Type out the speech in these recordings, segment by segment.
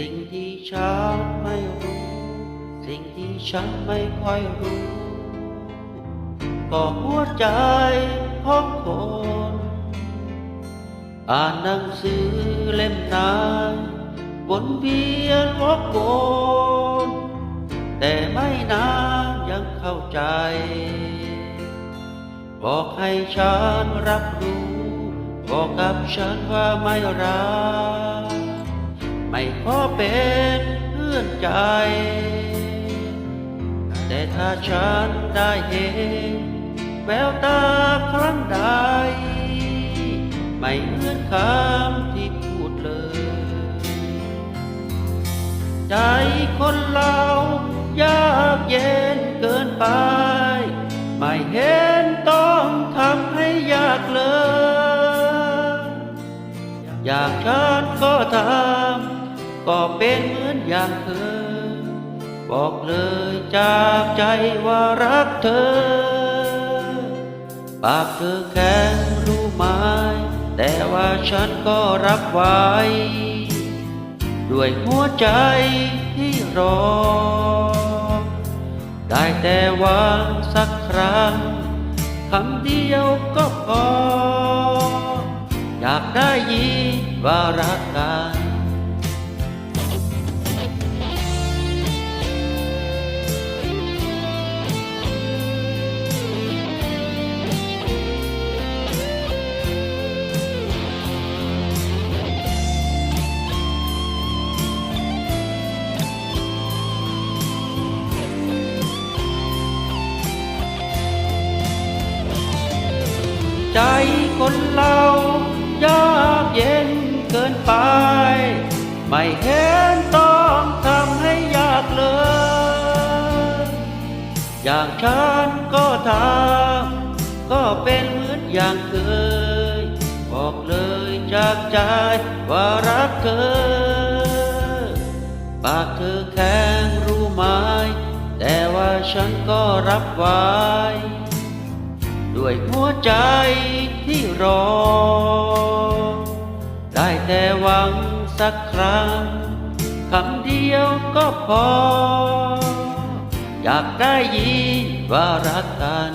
สิ่งที่ฉันไม่รู้ สิ่งที่ฉันไม่ค่อยรู้ก็หัวใจของคน อ่านหนังสือเล่มนานวนเวียนวกวนแต่ไม่นานยังเข้าใจ บอกให้ฉันรับรู้ บอกกับฉันว่าไม่รัก ไม่ขอเป็นเพื่อนใจ แต่ถ้าฉันได้เห็นแววตาครั้งใด ไม่เหมือนคำที่พูดเลย ใจคนเรายากเย็นเกินไป ไม่เห็นต้องทำให้ยากเลย อยากฉันก็ทำ ก็เป็นเหมือนอย่างเคยบอกเลยจากใจว่ารักเธอ ปากเธอแข็งรู้ไหมแต่ว่าฉันก็รับไว้ ด้วยหัวใจที่รอ ได้แต่วังสักครั้งคำเดียวก็พอ อยากได้ยินว่ารักกัน ใจคนเรายากเย็นเกินไป ไม่เห็นต้องทำให้ยากเลย อย่างฉันก็ทำก็เป็นเหมือนอย่างเคย บอกเลยจากใจว่ารักเธอ ปากเธอแข็งรู้ไหมแต่ว่าฉันก็รับไว้ ด้วยหัวใจที่รอ ได้แต่หวังสักครั้งคำเดียวก็พอ อยากได้ยินว่ารักกัน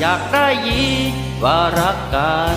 อยากได้ยินว่ารักกัน